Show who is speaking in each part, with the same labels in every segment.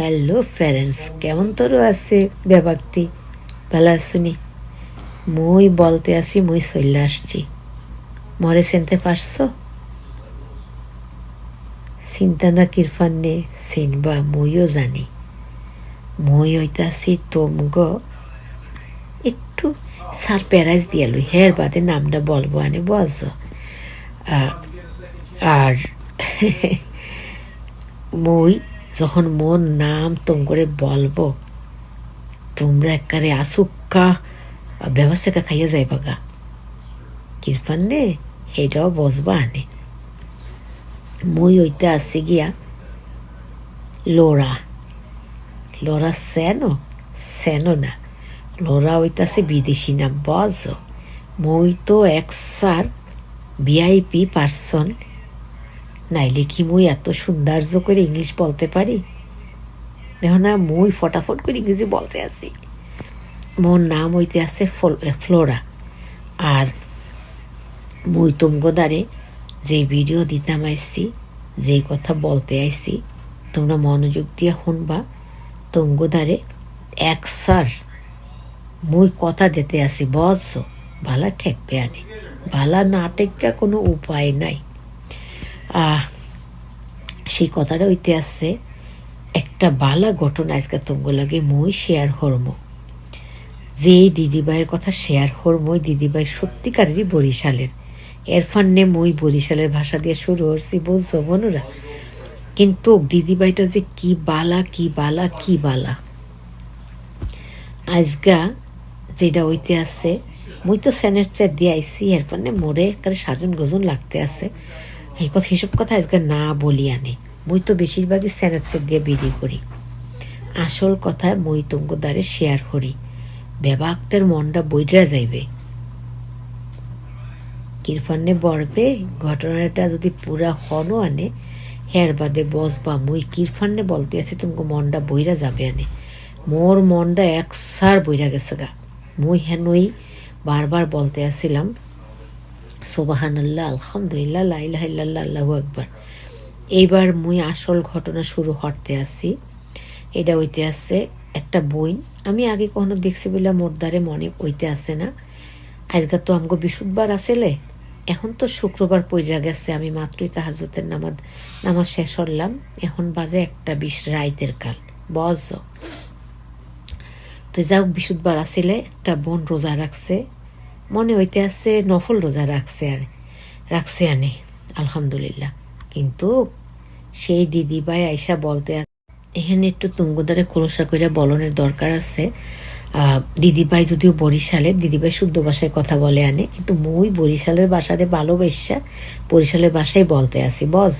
Speaker 1: Hello ফ্যারেন্টস কেমন তোর আছে? ব্যাপারটি ভালো আসুনি মুই বলতে আসি মুই চলে আসছি। মরে চিনতে পারছ? চিন্তা না কিরফান নে চিনবা, মুইও জানি। মুই হইতাছি তোমগ একটু সারপ্রাইজ দিয়ালু হের বাদে নামটা বলব, আনে বজ আর মুই যখন মোর নাম তোম করে বলব, তোমরা একবারে আসুক্কা ব্যবস্থাকে খাইয়া যাইবা গা কিরফান নে সেটাও বসবা আনে মই ওইতে আসি গিয়া লোরা লোরা সেনো? সেনো না। লোরা ওইতাছে বিদেশি নাম বজ মই তো একসার ভিআইপি পার্সন। নাইলে কি মুই এত সৌন্দর্য করে ইংলিশ বলতে পারি? দেখো না, মুই ফটাফট করে ইংরেজি বলতে আছি। মোর নাম হইতে আছে ফ্লোরা। আর মুই তুমগোদারে যে ভিডিও দিতাম আইসি যে কথা বলতে আইসি তোমরা মনোযোগ দিয়ে শুনবা। তুমগোদারে এক সার মুই কথা দিতে আসি বস ভালা ঠেকবে আনে। ভালা না টেকা কোনো উপায় নাই। সেই কথাটা হইতে আসছে একটা বালা ঘটনা আজকে তোমার লাগে মই শেয়ার হরম যে এই দিদিবাইয়ের কথা শেয়ার হরম ওই দিদিবাই সত্যিকারেরই বরিশালের। এরফান নে মই বরিশালের ভাষা দিয়ে শুরু করছি, বুঝছ বোনরা কিন্তু দিদিবাইটা যে কি বালা কি বালা কি বালা। আজগা যেটা হইতে আছে মুই তো স্যানেটটা দিয়ে আইসি এরপর মোরে একটা সাজন গজন লাগতে আছে। এই কথা হিসব কথা আজকে না বলি আনে। মুই তো বেশিরভাগই স্যানেটটা দিয়ে বিড়ি করি। আসল কথা মই তুঙ্গ দ্বারে শেয়ার করি। বেবাক্তের মনটা বইটা যাইবে। কিরফান্নে বড়বে ঘটনাটা যদি পুরা হনও আনে, হের বাদে বস বা মুই কিরফান্নে বলতে আছি তুমি মনটা বইরা যাবে আনে। মোর মনটা একসার বইরা গেছে গা। মুই হেনই বারবার বলতে আসছিলাম সোবাহান আল্লাহ আলহামদুলিল্লাহ লাইলাহ আল্লাহু আকবার। এইবার মুই আসল ঘটনা শুরু হতে আসি এটা হইতে আসছে একটা বইন আমি আগে কখনো দেখছি বলে মোর দ্বারে মনে হইতে আসে না। আজকে তো আমগো বিশুদ্ধবার আসেলে, এখন তো শুক্রবার পইরা গেছে, আমি মাত্রই তাহাজতের নামাজ নামাজ শেষ করলাম এখন বাজে একটা বিশ রাইতের কাল বজ তো যাই হোক বিশুদ্ধবার আসিলে একটা বোন রোজা রাখছে। মনে হইতে আছে নফল রোজা রাখছে আর, রাখছে আনে আলহামদুলিল্লাহ। কিন্তু সেই দিদিভাই আইসা বলতে এখানে একটু তুঙ্গদারে খোলসা করে বলনের দরকার আছে। দিদিভাই যদিও বরিশালের দিদিভাই শুদ্ধ ভাষায় কথা বলে আনে, কিন্তু মুই বরিশালের বাসারে ভালোবাসা, বরিশালের বাসায় বলতে আসি বজ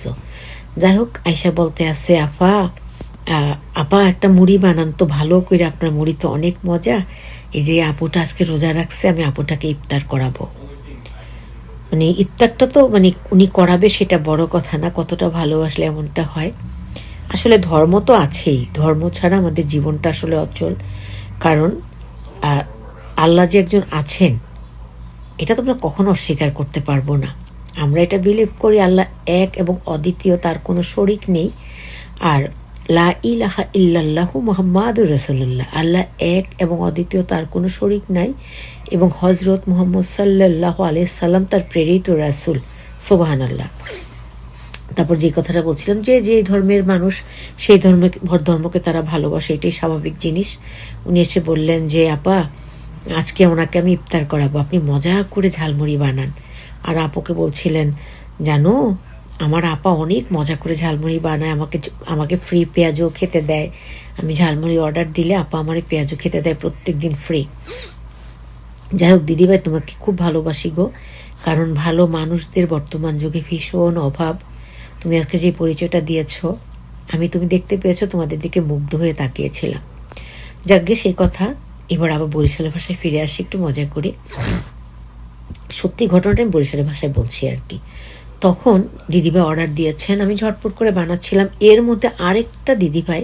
Speaker 1: যাই হোক, আইসা বলতে আছে, আফা আপা একটা মুড়ি বানান তো ভালো করে আপনার মুড়ি তো অনেক মজা। এই যে আপুটা আজকে রোজা রাখছে, আমি আপুটাকে ইফতার করাবো। মানে ইফতারটা তো মানে উনি করাবে সেটা বড় কথা না, কতটা ভালোবাসলে এমনটা হয়। আসলে ধর্ম তো আছেই, ধর্ম ছাড়া আমাদের জীবনটা আসলে অচল। কারণ আল্লাহ যে একজন আছেন, এটা তো আমরা কখনো অস্বীকার করতে পারব না। আমরা এটা বিলিভ করি, আল্লাহ এক এবং অদ্বিতীয়, তার কোনো শরিক নেই। আর লা ইলাহা ইল্লাল্লাহু মুহাম্মাদুর রাসূলুল্লাহ। আল্লাহ এক এবং অদ্বিতীয় তার কোনো শরিক নাই এবং হজরত মুহাম্মদ সাল্লাহ আলাইহি সাল্লাম তার প্রেরিত রাসূল। সুবহানাল্লাহ। তারপর যে কথাটা বলছিলাম যে যে ধর্মের মানুষ সেই ধর্মে ধর্মকে তারা ভালোবাসে, এটাই স্বাভাবিক জিনিস। উনি এসে বললেন যে, আপা, আজকে ওনাকে আমি ইফতার করাবো। আপনি মজা করে ঝালমুড়ি বানান। আর আপুকে বলছিলেন, জানো আমার আপা অনেক মজা করে ঝালমুড়ি বানায়, আমাকে আমাকে ফ্রি পেঁয়াজও খেতে দেয়। আমি ঝালমুড়ি অর্ডার দিলে আপা আমার পেঁয়াজও খেতে দেয় প্রত্যেক দিন ফ্রি যাই হোক, দিদিভাই, তোমাকে খুব ভালোবাসি গো, কারণ ভালো মানুষদের বর্তমান যুগে ভীষণ অভাব। তুমি আজকে যে পরিচয়টা দিয়েছ, আমি তুমি দেখতে পেয়েছ, তোমাদের দিকে মুগ্ধ হয়ে তাকিয়েছিলাম। যাকে সেই কথা, এবার আবার বরিশালের ভাষায় ফিরে আসি, একটু মজা করে। সত্যি ঘটনাটা আমি বরিশালের ভাষায় বলছি আর কি। তখন দিদিভাই অর্ডার দিয়েছেন। আমি ঝটপট করে বানাচ্ছিলাম। এর মধ্যে আরেকটা দিদিভাই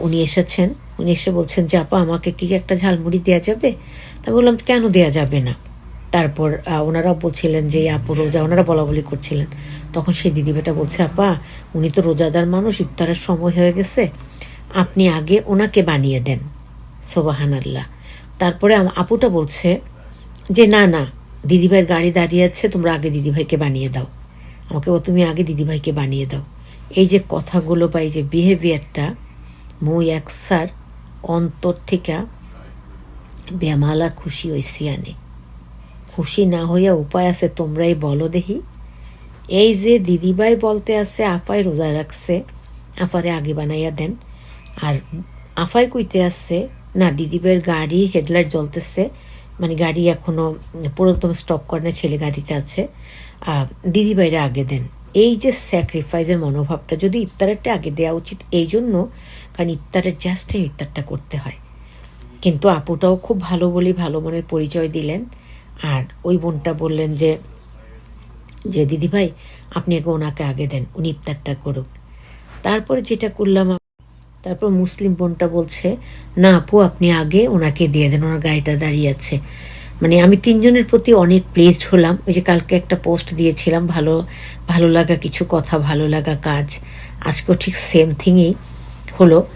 Speaker 1: উনি এসেছেন। উনি এসে বলছেন যে, আপা, আমাকে কি একটা ঝালমুড়ি দেওয়া যাবে? তা বললাম, কেন দেওয়া যাবে না? তারপর ওনারা বলছিলেন যে আপু রোজা ওনারা বলা বলি করছিলেন। তখন সেই দিদিভাইটা বলছে, আপা, উনি তো রোজাদার মানুষ, ইফতারের সময় হয়ে গেছে। আপনি আগে ওনাকে বানিয়ে দেন। সোবাহান আল্লাহ তারপরে আপুটা বলছে যে, না না দিদিভাইয়ের গাড়ি দাঁড়িয়ে আছে, তোমরা আগে দিদিভাইকে বানিয়ে দাও। আমাকে ও তুমি আগে দিদিভাইকে বানিয়ে দাও। এই যে কথাগুলো বা এই যে বিহেভিয়ারটা মুই একসার অন্তর থেকে বেমালা খুশি হইছি আনে। খুশি না হইয়া উপায় আছে, তোমরাই বলো দেখি। এই যে দিদিভাই বলতে আছে, আফাই রোজা রাখছে, আফারে আগে বানাইয়া দেন। আর আফাই কইতে আছে, না, দিদিভাইয়ের গাড়ি হেডলাইট জ্বলতেছে মানে গাড়ি এখনও পুরোদম স্টপ করে না, ছেলে গাড়িতে আছে। দিদিভাইরা আগে দেন। এই যে স্যাক্রিফাইসের মনোভাবটা, যদি ইফতারেরটা আগে দেওয়া উচিত, এই জন্য কারণ ইফতারের জাস্ট ইফতারটা করতে হয়। কিন্তু আপুটাও খুব ভালো বলেই ভালো মনের পরিচয় দিলেন। আর ওই বোনটা বললেন যে যে দিদি ভাই, আপনি আগে ওনাকে আগে দেন, উনি ইফতারটা করুক। তারপরে যেটা করলাম তারপর মুসলিম বোনটা বলছে, না আপু, আপনি আগে ওনাকে দিয়ে দেন, ওনার গাড়িটা দাঁড়িয়ে আছে। মানে আমি তিনজনের প্রতি অনেক প্লেসড হলাম। ওই যে কালকে একটা পোস্ট দিয়েছিলাম, ভালো ভালো লাগা কিছু কথা, ভালো লাগা কাজ। আজকেও ঠিক সেম থিংই হলো।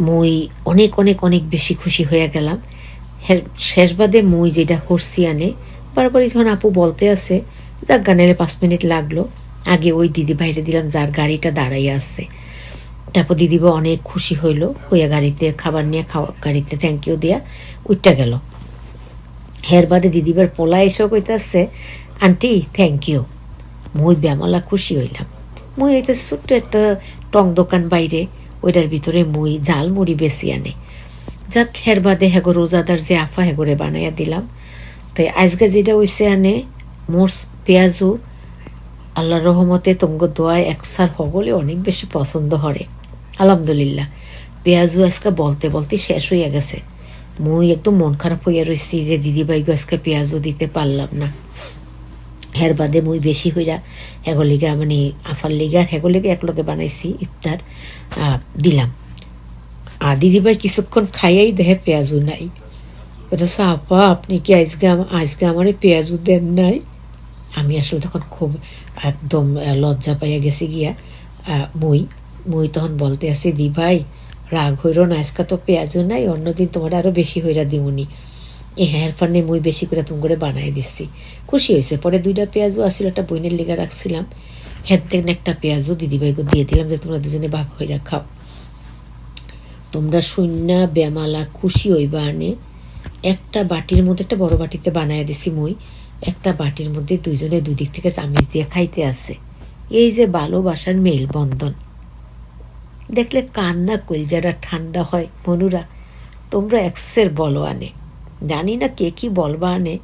Speaker 1: মুই অনেক অনেক অনেক বেশি খুশি হয়ে গেলাম। হে- শেষ বাদে মুই যেটা হরসি আনে, বারবারই যখন আপু বলতে আছে যাক গানেলে পাঁচ মিনিট লাগল। আগে ওই দিদি বাইরে দিলাম, যার গাড়িটা দাঁড়াইয়া আছে। তারপর দিদিবা অনেক খুশি হইল হইয়া গাড়িতে, খাবার নিয়ে খাওয়া, গাড়িতে থ্যাংক ইউ দিয়া উঠটা গেল। হের বাদে দিদিবার পোলা এসেও কইতাছে, আন্টি থ্যাংক ইউ মুই ব্যামলা খুশি হইলাম। মুই হইতে ছোট্ট একটা টং দোকান বাইরে, ওইটার ভিতরে মুই জাল মুড়ি বেশি আনে। যাক, হের বাদে হেগো রোজাদার যে আফা হেগোরে বানাইয়া দিলাম। তাই আজকে যেটা হইছে আনে মোর পেঁয়াজু, আল্লাহর রহমতে তোমাকে দোয়ায় একসার হবলে অনেক বেশি পছন্দ হরে। আলহামদুলিল্লাহ। পেঁয়াজু আজকে বলতে বলতে শেষ হইয়া গেছে। মুই একদম মন খারাপ হইয়া রইছি যে দিদিভাই আজকে পেঁয়াজও দিতে পারলাম না। হের বাদে মুই বেশি হইরা হেগো লিগা মানে আফার লিগা আর হেগো লিগা একলগে বানাইছি ইফতার দিলাম। আর দিদিভাই কিছুক্ষণ খাইয়াই দেহে পেঁয়াজু নাই। বলতেছে আপা, আপনি কি আজকে আজকে আমার পেঁয়াজু দেন নাই? আমি আসলে তখন খুব একদম লজ্জা পাইয়া গেছি গিয়া মুই। মুই তখন বলতে আছি দি ভাই রাগ হইর না, আজকে তো পেঁয়াজও নাই, অন্যদিন তোমার আরও বেশি হইরা দিমুনি। এ হ্যাঁ ফান্নে মুই বেশি করে তুমি করে বানাই দিচ্ছি খুশি হয়েছে পরে দুইটা পেঁয়াজও আসছিল একটা বইনের লিগা রাখছিলাম। হের থেকে একটা পেঁয়াজও দিদিভাইকে দিয়ে দিলাম যে, তোমরা দুজনে ভাগ হইরা খাও। তোমরা শূন্য বেমালা খুশি হইবা আনে। একটা বাটির মধ্যে, একটা বড় বাটিতে বানায় দিছি মই। একটা বাটির মধ্যে দুইজনে দুই দিক থেকে চামিচ দিয়ে খাইতে আছে। এই যে ভালোবাসার মেলবন্ধন দেখলে কান্না কলজারা ঠান্ডা হয়। মনুরা, তোমরা এক্সের বলো আনে জানি না কে কি বলবা আনে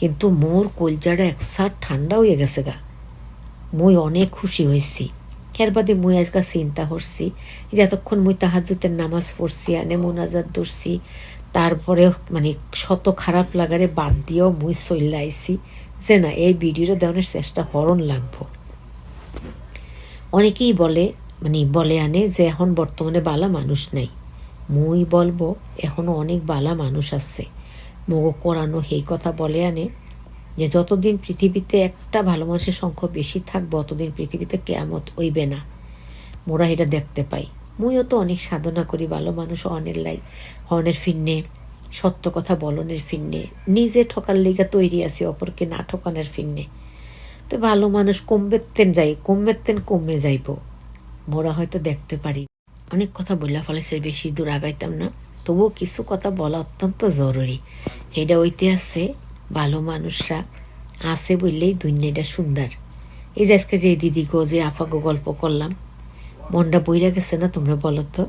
Speaker 1: কিন্তু মোর কলজারা একসার ঠান্ডা হয়ে গেছে গা। মুই অনেক খুশি হয়েছি এর বাদে মুই আজকাল চিন্তা করছি, যে এতক্ষণ মুই তাহাজুতের নামাজ পড়ছি, আনে মোনাজাত ধরছি, তারপরে মানে শত খারাপ লাগারে বাদ দিয়েও মুই চল্লা যে না, এই ভিডিওটা দেওয়ানোর চেষ্টা হরণ লাগবো। অনেকেই বলে মানে বলে আনে যে এখন বর্তমানে বালা মানুষ নাই। মুই বলব, এখনও অনেক বালা মানুষ আছে। মগো করানো সেই কথা বলে আনে যে, যতদিন পৃথিবীতে একটা ভালো মানুষের সংখ্যা বেশি থাকবে, অতদিন পৃথিবীতে কেয়ামত হইবে না। মোরা এটা দেখতে পাই। মুইও তো অনেক সাধনা করি, ভালো মানুষ অনের লাই হনের ফিরনে, সত্য কথা বলনের ফিরনে, নিজে ঠকার লিগা তৈরি আছি, অপরকে না ঠকানোর ফিরনে। তো ভালো মানুষ কমবেতেন যাই কমবেতেন কমে যাইব। মোরা হয়তো দেখতে পারি। অনেক কথা বললা ফলে সে বেশি দূর আগাইতাম না। তবুও কিছু কথা বলা অত্যন্ত জরুরি। এটা ওইতে আছে ভালো মানুষরা আছে বললেই দুনিয়াটা সুন্দর। এই যে আজকে যে দিদি গো, যে আফা গো গল্প করলাম, মনটা বইরা গেছে না তোমরা বলো তো?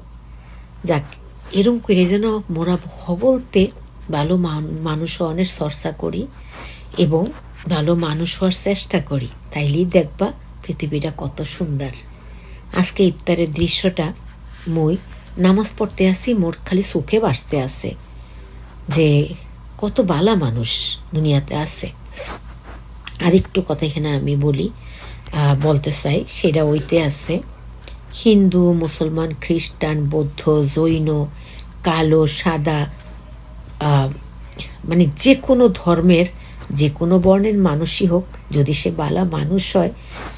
Speaker 1: যাক, এরম করে যেন মোরা হবলতে ভালো মান- মানুষ অনেক চর্চা করি এবং ভালো মানুষ হওয়ার চেষ্টা করি, তাইলেই দেখবা পৃথিবীটা কত সুন্দর। আজকে ইফতারের দৃশ্যটা মই নামাজ পড়তে আসি, মোর খালি চোখে বাঁচতে আছে যে কত বালা মানুষ দুনিয়াতে আছে। আরেকটু কথা এখানে আমি বলি বলতে চাই, সেটা ওইতে আছে। হিন্দু, মুসলমান, খ্রিস্টান, বৌদ্ধ, জৈন, কালো, সাদা মানে যে কোনো ধর্মের, যে কোনো বর্ণের মানুষই হোক, যদি সে বালা মানুষ হয়,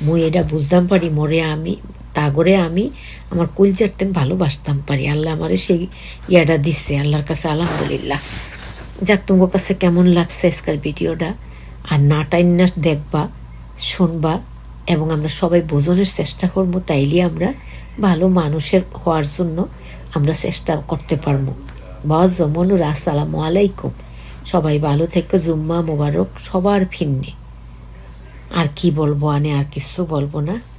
Speaker 1: মুই এটা বুঝতাম পারি, মরে আমি তা করে আমি আমার কুলচার তেন ভালোবাসতাম পারি। আল্লাহ আমারে সেই ইয়াটা দিচ্ছে আল্লাহর কাছে আলহামদুলিল্লাহ। যাক, তোমার কাছে কেমন লাগছে আজকের ভিডিওটা? আর না দেখবা, শুনবা এবং আমরা সবাই বোঝনের চেষ্টা করব, তাইলে আমরা ভালো মানুষের হওয়ার জন্য আমরা চেষ্টা করতে পারব। বা জমনুর, আসসালামু আলাইকুম। সবাই ভালো থেকে, জুম্মা মোবারক, সবার ফিরনে। আর কি বলব, আনে আর কিছু বলব না।